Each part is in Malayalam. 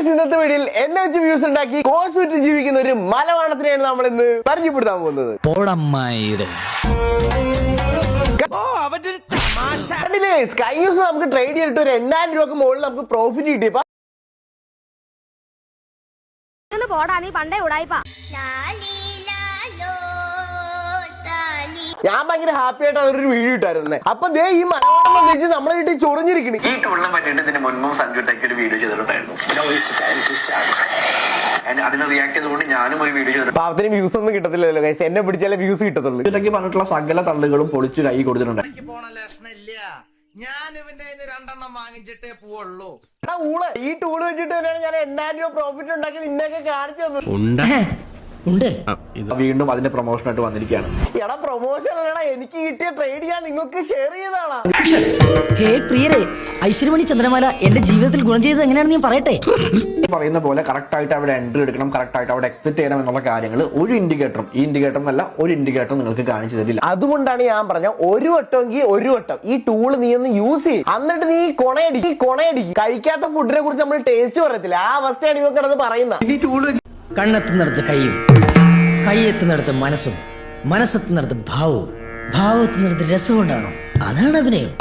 guys, ഇന്നത്തെ വീഡിയോയിൽ എന്നെ വെച്ച് വ്യൂസ് ഉണ്ടാക്കി കോഴ്സ് വിറ്റ് ജീവിക്കുന്ന ഒരു മലവാണത്തിനെയാണ് നമ്മൾ ഇന്ന് പരിചയപ്പെടുത്താൻ പോകുന്നത്. കണ്ടില്ലേ? Guys, കഴിഞ്ഞ ദിവസം നമുക്ക് ട്രേഡ് ചെയ്തിട്ട് ഒരു എണ്ണായിരം രൂപക്ക് മുകളിൽ നമുക്ക് പ്രോഫിറ്റ് ഒന്ന് പോടാ നീ പണ്ടേ ഉടായിപ്പാ. ഞാൻ ഭയങ്കര ഹാപ്പി ആയിട്ട് അതൊരു വീഡിയോ ഇട്ടായിരുന്നേ. അപ്പൊ ദേ ഈ മലയാളം വെച്ച് നമ്മളെ വീട്ടിൽ ചൊറിഞ്ഞിരിക്കണ്. ഈ ടൂളിനെ പറ്റിയിട്ട് ഇതിന് മുൻപും സഞ്ജു ടെക് ഒരു വീഡിയോ ചെയ്തിട്ടുണ്ടായിരുന്നു. അതിനെ റിയാക്ട് ചെയ്തുകൊണ്ട് ഞാനും ഒരു വീഡിയോ ചെയ്തിട്ടുണ്ട്. പാവത്തിന് വ്യൂസ് ഒന്നും കിട്ടത്തില്ലല്ലോ ഗൈസ് എന്നെ പിടിച്ചാലേ വ്യൂസ് കിട്ടത്തുള്ളൂ. പറഞ്ഞിട്ടുള്ള സകല തള്ളുകളും പൊളിച്ച് കൈ കൊടുത്തിട്ടുണ്ട്. എനിക്ക് പോണ ലക്ഷണില്ല. ഞാൻ ഇവന്റെ കയ്യിന്ന് രണ്ടെണ്ണം വാങ്ങിച്ചിട്ടേ പോവുള്ളൂ. എടാ ഊൾ ഈ ടൂൾ വെച്ചിട്ട് തന്നെയാണ് ഞാൻ എണ്ണായിരം രൂപ പ്രോഫിറ്റ് ഉണ്ടാക്കി നിന്നൊക്കെ കാണിച്ചു തന്നത്. വീണ്ടും അതിന്റെ പ്രൊമോഷൻ ആയിട്ട് വന്നിരിക്കുകയാണ്. എടാ പ്രൊമോഷൻ അല്ലടാ എനിക്ക് കിട്ടിയ ട്രേഡ് ഞാൻ നിങ്ങൾക്ക് ഷെയർ ചെയ്താണ് ഹേ പ്രിയരെ ഐശ്വര്യമണി ചന്ദ്രമാല എന്റെ ജീവിതത്തിൽ ഗുണം ചെയ്തത് എങ്ങനെയാണെന്ന് ഞാൻ പറയട്ടെ? പറയുന്ന പോലെ കറക്റ്റ് ആയിട്ട് അവിടെ എൻട്രി എടുക്കണം കറക്റ്റ് ആയിട്ട് അവിടെ എക്സിറ്റ് ചെയ്യണം എന്നുള്ള കാര്യങ്ങൾ ഒരു ഇൻഡിക്കേറ്ററും ഈ ഇൻഡിക്കേറ്റർ എന്നല്ല ഒരു ഇൻഡിക്കേറ്ററും നിങ്ങൾക്ക് കാണിച്ചു തരില്ല. അതുകൊണ്ടാണ് ഞാൻ പറഞ്ഞ ഒരു വട്ടമെങ്കിൽ ഒരു വട്ടം. ഈ ടൂൾ നീ ഒന്ന് യൂസ് ചെയ്യും. എന്നിട്ട് നീ ഈ കൊണയടി ഈ കൊണയടി. കഴിക്കാത്ത ഫുഡിനെ കുറിച്ച് നമ്മൾ ടേസ്റ്റ് പറയത്തില്ല. ആ അവസ്ഥയാണ് ഇവ കിടന്ന് പറയുന്നത്. ഈ ടൂൾ കണ്ണെത്തുന്നിടത്ത് കൈയും കൈയെത്തുന്നിടത്ത് മനസ്സും മനസ്സെത്തുന്നിടത്ത് ഭാവവും ഭാവത്തുന്നിടത്ത് രസം കൊണ്ടാണോ അതാണ് അഭിനയം.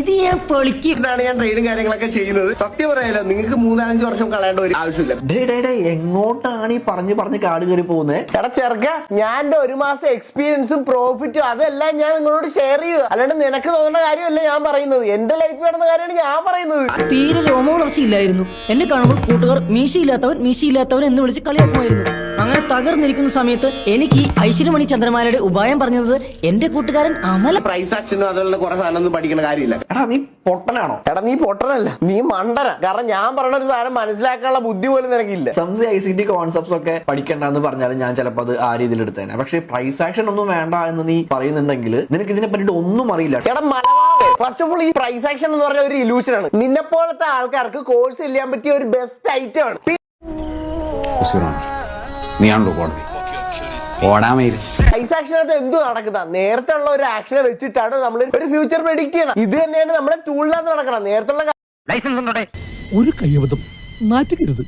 ഇത് ഞാൻ പൊളിക്കും. ഇതാണ് ഞാൻ ട്രെയിനും കാര്യങ്ങളൊക്കെ ചെയ്യുന്നത്. സത്യം പറയാലോ നിങ്ങൾക്ക് മൂന്നാലഞ്ച് വർഷം കളയേണ്ട ഒരു ആവശ്യമില്ല. ഡേ ഡേ ഡേ എങ്ങോട്ടാണ് ഈ പറഞ്ഞു പറഞ്ഞ് കാട് കയറി പോകുന്നത് ചട ചെറുക്ക ഞാൻ ഒരു മാസം എക്സ്പീരിയൻസും പ്രോഫിറ്റും അതെല്ലാം ഞാൻ നിങ്ങളോട് ഷെയർ ചെയ്യുക. അല്ലാണ്ട് നിനക്ക് തോന്നുന്ന കാര്യമല്ല ഞാൻ പറയുന്നത്. എന്റെ ലൈഫ് നടന്ന കാര്യമാണ് ഞാൻ പറയുന്നത്. തീരെ രോമവളർച്ചയില്ലായിരുന്നു എന്നെ കാണുമ്പോൾ കൂട്ടുകാർ മീശയില്ലാത്തവൻ മീശയില്ലാത്തവൻ എന്ന് വിളിച്ച് കളിയാക്കുമായിരുന്നു. അങ്ങനെ തകർന്നിരിക്കുന്ന സമയത്ത് എനിക്ക് ഈ ഐശ്വര്യമണി ചന്ദ്രമാലയുടെ ഉപായം പറഞ്ഞത് എന്റെ കൂട്ടുകാരൻ അമല പ്രൈസ് ആക്ഷനും അതുള്ള കുറെ സാധനം ഒന്നും പഠിക്കുന്ന കാര്യമില്ല. എടാ നീ പൊട്ടനാണോ? എടാ നീ പൊട്ടനല്ല. നീ മണ്ടന. കാരണം ഞാൻ പറഞ്ഞ ഒരു സാധനം മനസ്സിലാക്കാനുള്ള ബുദ്ധി പോലും നിനക്കില്ല. സംസ് ഐ സി ടി കോൺസെപ്റ്റ്സ് ഒക്കെ പഠിക്കണ്ടെന്ന് പറഞ്ഞാലും ഞാൻ ചിലപ്പോൾ അത് ആ രീതിയിൽ എടുത്തേനെ. പക്ഷേ പ്രൈസ് ആക്ഷൻ ഒന്നും വേണ്ട എന്ന് നീ പറയുന്നുണ്ടെങ്കിൽ നിനക്ക് ഇതിനെ പറ്റിയിട്ട് ഒന്നും അറിയില്ല. എടാ ഫസ്റ്റ് ഓഫ് ഓൾ ഈ പ്രൈസ് ആക്ഷൻ എന്ന് പറഞ്ഞ ഒരു ഇലൂഷൻ ആണ്. നിന്നെ പോലത്തെ ആൾക്കാർക്ക് കോഴ്സ് ഇല്ലാൻ പറ്റിയ ഒരു ബെസ്റ്റ് ഐറ്റം ആണ്. നീയാണല്ലോ കോടതി. ഓടാമേര് പ്രൈസ് ആക്ഷനകത്ത് എന്തു നടക്കുന്ന? നേരത്തെ ഉള്ള ഒരു ആക്ഷനെ വെച്ചിട്ടാണ് നമ്മൾ ഒരു ഫ്യൂച്ചർ പ്രെഡിക്റ്റ് ചെയ്യണം. ഇത് തന്നെയാണ് നമ്മുടെ ടൂളിനകത്ത് നടക്കണം. നേരത്തെ ഉള്ള ഒരു കയ്യബദ്ധം നാറ്റുകരുത്